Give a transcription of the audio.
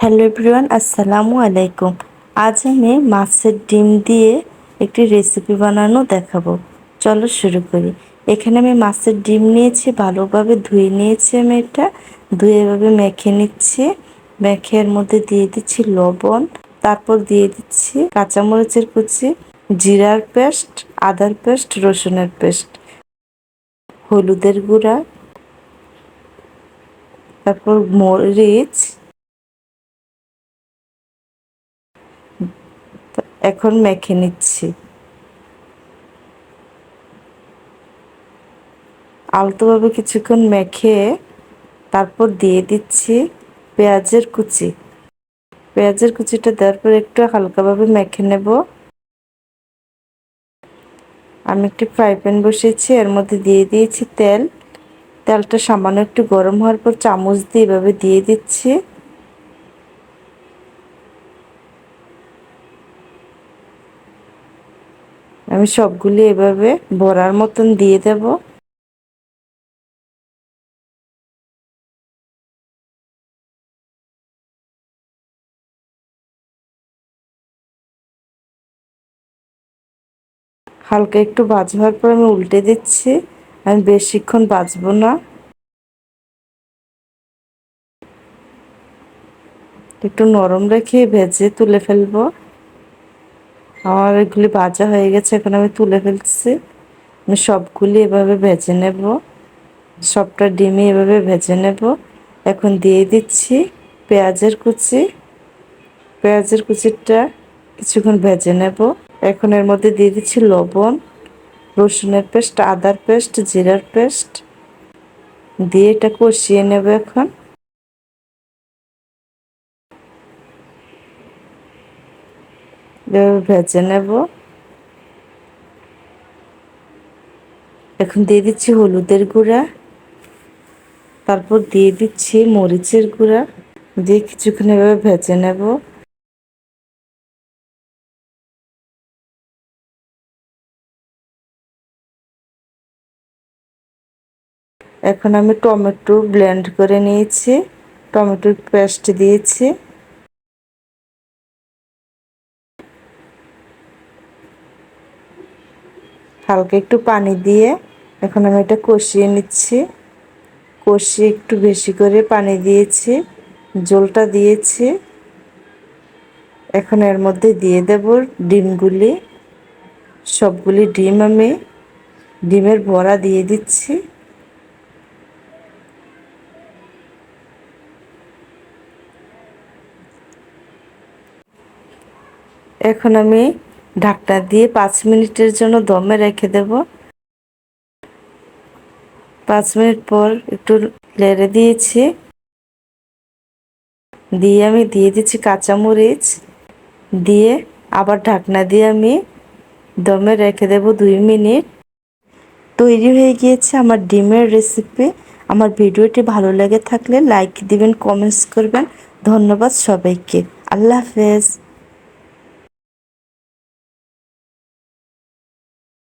Hello everyone, আসসালামু আলাইকুম। আজ আমি মাছের ডিম দিয়ে একটি রেসিপি বানানো দেখাবো। চলো শুরু করি। এখানে আমি মাছের ডিম নিয়েছি, ভালোভাবে ধুয়ে নিয়েছি আমি এটা। ধুয়ে এভাবে মেখে নিচ্ছি। মেখে মধ্যে দিয়ে দিচ্ছি লবণ, তারপর দিয়ে দিচ্ছি কাঁচামরিচের কুচি, জিরার পেস্ট, আদার পেস্ট, রসুনের পেস্ট, হলুদের গুঁড়া, তারপর মরিচ এখন মেখে নিচ্ছি। আলতোভাবে কিছুক্ষণ মেখে তারপর দিয়ে দিচ্ছি পেঁয়াজের কুচি। পেঁয়াজের কুচিটা দেওয়ার পর একটু হালকাভাবে মেখে নেব। আমি একটি ফ্রাই প্যান বসিয়েছি, এর মধ্যে দিয়ে দিয়েছি তেল। তেলটা সামান্য একটু গরম হওয়ার পর চামচ দিয়ে এভাবে দিয়ে দিচ্ছি। আমি সবগুলি এভাবে বড়ার মতন দিয়ে দেব। হালকা একটু বাজবার পর আমি উল্টে দিচ্ছি। আমি বেশিক্ষণ বাজবো না। একটু নরম রেখে ভেজে তুলে ফেলব। আমার এগুলি ভাজা হয়ে গেছে, এখন আমি তুলে ফেলছি আমি সবগুলি এভাবে ভেজে নেব। সবটা ডিমই এভাবে ভেজে নেব। এখন দিয়ে দিচ্ছি পেঁয়াজের কুচি। পেঁয়াজের কুচিটা কিছুক্ষণ ভেজে নেব। এখন এর মধ্যে দিয়ে দিচ্ছি লবণ, রসুনের পেস্ট, আদার পেস্ট, জিরার পেস্ট। দিয়ে এটা কষিয়ে নেব এখন। ভেজে নেব। এখন দিয়ে দিচ্ছি হলুদের গুঁড়া। তারপর দিয়ে দিচ্ছি মরিচের গুঁড়া। দিয়ে কিছুক্ষণ এভাবে ভেজে নেব। এখন আমি টমেটো ব্লেন্ড করে নিয়েছি। টমেটোর পেস্ট দিয়েছি। হালকা একটু পানি দিয়ে এখন আমি এটা কষিয়ে নিচ্ছি। কষিয়ে একটু বেশি করে পানি দিয়েছি, জলটা দিয়েছি। এখন এর মধ্যে দিয়ে দেব ডিমগুলি। সবগুলি ডিম আমি ডিমের বড়া দিয়ে দিচ্ছি। এখন আমি ঢাকনা দিয়ে পাঁচ মিনিটের জন্য দমে রেখে দেব। পাঁচ মিনিট পর একটু লেড়ে দিয়েছি। দিয়ে আমি দিয়ে দিচ্ছি কাঁচামরিচ। দিয়ে আবার ঢাকনা দিয়ে আমি দমে রেখে দেব দুই মিনিট। তৈরি হয়ে গিয়েছে আমার ডিমের রেসিপি আমার ভিডিওটি ভালো লেগে থাকলে লাইক দিবেন কমেন্টস করবেন। ধন্যবাদ সবাইকে। আল্লাহ হাফেজ।